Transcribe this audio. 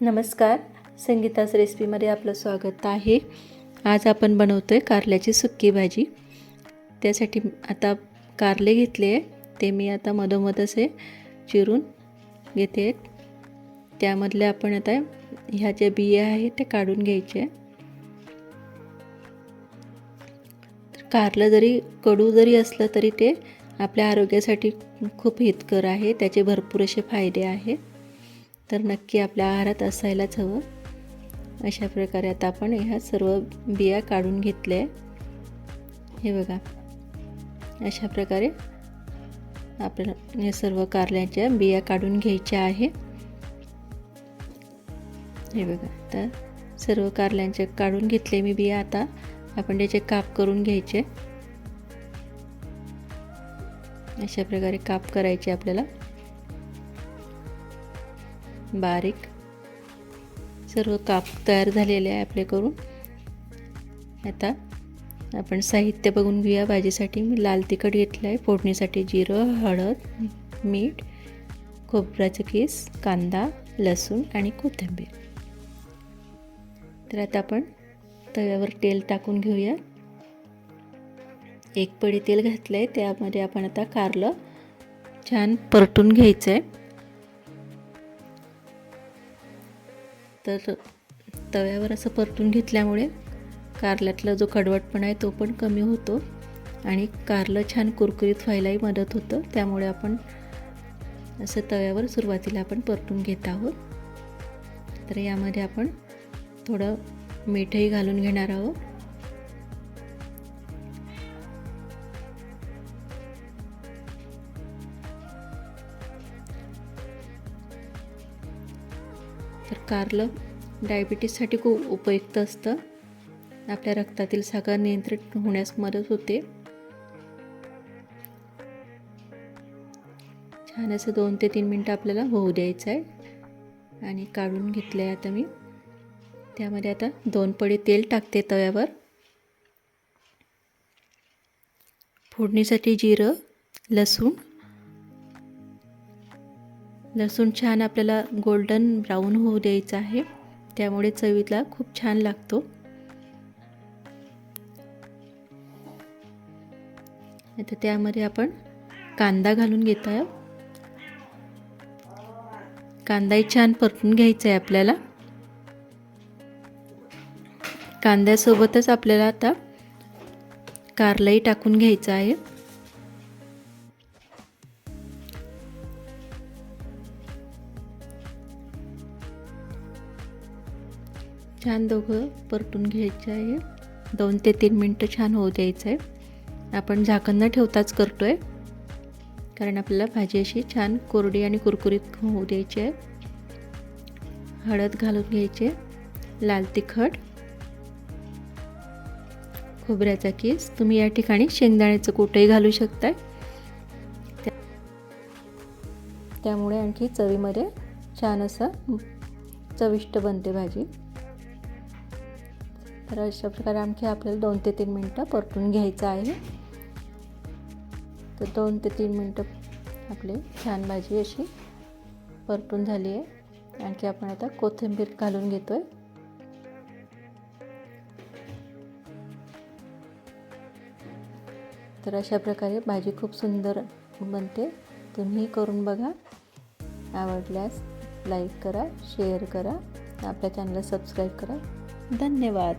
नमस्कार. संगीताच रेसिपीमध्ये आपलं स्वागत आहे. आज आपण बनवतो आहे कारल्याची सुक्की भाजी. त्यासाठी आता कारले घेतले आहे. ते मी आता मधोमध असे चिरून घेते आहेत त्यामधले आपण आता ह्या ज्या बिया आहेत ते काढून घ्यायचे तर कारलं जरी कडू जरी असलं तरी ते आपल्या आरोग्यासाठी खूप हितकर आहे. त्याचे भरपूर असे फायदे आहेत तर नक्की आपल्या आहारात असायलाच हवं. अशा प्रकारे आता आपण ह्या सर्व बिया काढून घेतल्या हे बघा. अशा प्रकारे आपल्याला हे सर्व कारल्याच्या बिया काढून घ्यायच्या आहे हे बघा. तर सर्व कारल्यांचे काढून घेतले मी बिया आता. आपण त्याचे काप करून घ्यायचे. अशा प्रकारे काप करायचे आपल्याला. बारीक. सर्व काप तयार झालेले आहे आपले करून आता आपण साहित्य बघून घेऊया. भाजीसाठी मी लाल तिखट घेतलं आहे फोडणीसाठी जिरं हळद मीठ खोबऱ्याचं केस कांदा लसूण आणि कोथिंबीर. तर आता आपण तव्यावर तेल टाकून घेऊया. एक पडी तेल घातलं आहे त्यामध्ये आपण आता कारलं छान परतून घ्यायचं आहे तर तव्यावर असं परतून घेतल्यामुळे कारल्यातला जो कडवटपणा आहे तो पण कमी होतो आणि कारलं छान कुरकुरीत व्हायलाही मदत होतं. त्यामुळे आपण असं तव्यावर सुरुवातीला आपण परतून घेत आहोत. तर यामध्ये आपण थोडं मीठही घालून घेणार आहोत. तर कारलं डायबिटीससाठी खूप उपयुक्त असतं. आपल्या रक्तातील साखर नियंत्रित होण्यास मदत होते. छान असं दोन ते तीन मिनटं आपल्याला होऊ द्यायचं आहे आणि काढून घेतलं आहे आता मी. त्यामध्ये आता दोन पडी तेल टाकते तव्यावर. फोडणीसाठी जिरं लसूण लसूण छान आपल्याला गोल्डन ब्राऊन होऊ द्यायचं आहे. त्यामुळे चवीला खूप छान लागतो. आता त्यामध्ये आपण कांदा घालून घेत आहे कांदाही छान परतून घ्यायचा आहे आपल्याला. कांद्यासोबतच आपल्याला आता कारलंही टाकून घ्यायचं आहे. छान दोघं परतून घ्यायचं आहे. दोन ते तीन मिनटं छान होऊ द्यायचं आहे आपण झाकण न ठेवताच करतो आहे कारण आपल्याला भाजी अशी छान कोरडी आणि कुरकुरीत होऊ द्यायची आहे. हळद घालून घ्यायचे लाल तिखट. खोबऱ्याचा केस. तुम्ही या ठिकाणी शेंगदाण्याचं कुठंही घालू शकताय. त्यामुळे आणखी चवीमध्ये छान असं चविष्ट बनते भाजी. तर अशा प्रकारे आणखी आपल्याला दोन ते तीन मिनटं परतून घ्यायचं आहे. तर दोन ते तीन मिनटं आपली छान भाजी अशी परतून झाली आहे. आणखी आपण आता कोथिंबीर घालून घेतो आहे तर अशा प्रकारे भाजी खूप सुंदर बनते. तुम्ही करून बघा. आवडल्यास लाईक करा शेअर करा. आपल्या चॅनलला सबस्क्राईब करा. धन्यवाद.